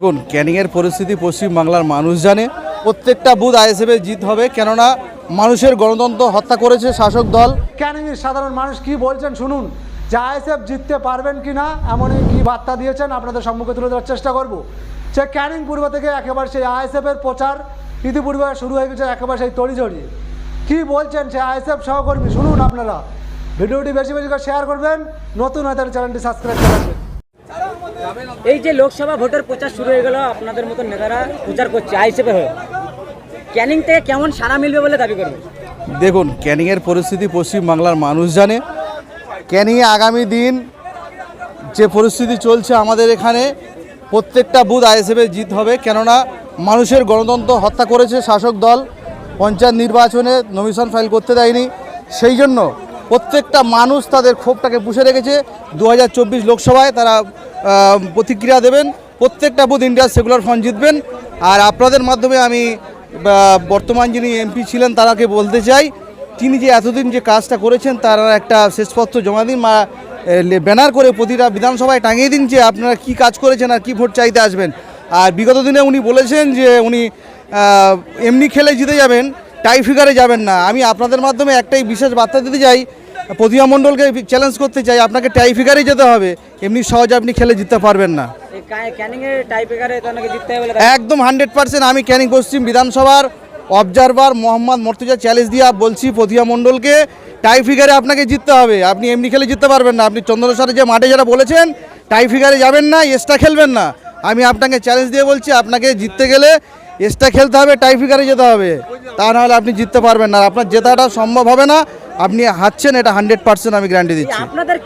দেখুন, ক্যানিংয়ের পরিস্থিতি পশ্চিমবাংলার মানুষ জানে। প্রত্যেকটা বুথ আইএসএফে জিত হবে, কেননা মানুষের গণতন্ত্র হত্যা করেছে শাসক দল। ক্যানিংয়ের সাধারণ মানুষ কি বলছেন? শুনুন, যে আইএসএফ জিততে পারবেন কি না এমনই কি বার্তা দিয়েছেন, আপনাদের সম্মুখে তুলে ধরার চেষ্টা করব। সে ক্যানিং পূর্ব থেকে একেবারে সেই আইএসএফের প্রচার, ইতিপূর্বে শুরু হয়ে গেছে একেবারে সেই তড়িঝড়ি। কি বলছেন সে আইএসএফ সহকর্মী? শুনুন আপনারা। ভিডিওটি বেশি বেশি করে শেয়ার করবেন। নতুন হয়ে তাহলে চ্যানেলটি সাবস্ক্রাইব করে এই যে লোকসভা ভোটের প্রচার শুরু হয়ে গেল, আপনাদের মতো নেতারা প্রচার করছে, আইসিপি হয়ে। ক্যানিং থেকে কেমন সাড়া মিলবে বলে দাবি করবে? দেখুন, ক্যানিংয়ের পরিস্থিতি পশ্চিমবাংলার মানুষ জানে। ক্যানিংয়ে আগামী দিন যে পরিস্থিতি চলছে আমাদের এখানে, প্রত্যেকটা বুথ আইএসএফে জিত হবে। কেননা মানুষের গণতন্ত্র হত্যা করেছে শাসক দল, পঞ্চায়েত নির্বাচনে নমিশন ফাইল করতে দেয়নি। সেই জন্য প্রত্যেকটা মানুষ তাদের ক্ষোভটাকে পুষে রেখেছে। দু হাজার চব্বিশ লোকসভায় তারা প্রতিক্রিয়া দেবেন। প্রত্যেকটা বুথ ইন্ডিয়া সেকুলার ফ্রন্ট জিতবেন। আর আপনাদের মাধ্যমে আমি বর্তমান যিনি এমপি ছিলেন তারাকে বলতে চাই, তিনি যে এতদিন যে কাজটা করেছেন তার একটা শেষপত্র জমা দিন ব্যানার করে প্রতিটা বিধানসভায় টাঙিয়ে দিন যে আপনারা কি কাজ করেছেন আর কি ভোট চাইতে আসবেন। আর বিগত দিনে উনি বলেছেন যে উনি এমনি খেলে জিতে যাবেন। টাই ফিগারে যাবেন না। আমি আপনাদের মাধ্যমে একটাই বিশেষ বার্তা দিতে চাই প্রতিমা মণ্ডলকে চ্যালেঞ্জ করতে চাই আপনাকে টাই ফিগারেই যেতে হবে। এমনি সহজে আপনি খেলে জিততে পারবেন না। একদম হান্ড্রেড পার্সেন্ট আমি ক্যানিং পশ্চিম বিধানসভার অবজারভার মোহাম্মদ মর্তুজা চ্যালেঞ্জ দিয়া বলছি প্রতিমা মণ্ডলকে টাই ফিগারে আপনাকে জিততে হবে। আপনি এমনি খেলে জিততে পারবেন না। আপনি চন্দ্রসারে যে মাঠে যারা বলেছেন টাই ফিগারে যাবেন না এক্সট্রা খেলবেন না। আমি আপনাকে চ্যালেঞ্জ দিয়ে বলছি, আপনাকে জিততে গেলে এক্সট্রা খেলতে হবে টাইফিকারে যেতে হবে। তা নাহলে আপনি জিততে পারবেন না। আপনার জেতাটা সম্ভব হবে না। আপনি হাঁটছেন, এটা হান্ড্রেড পার্সেন্ট আমি গ্যারান্টি দিচ্ছি। আপনাদের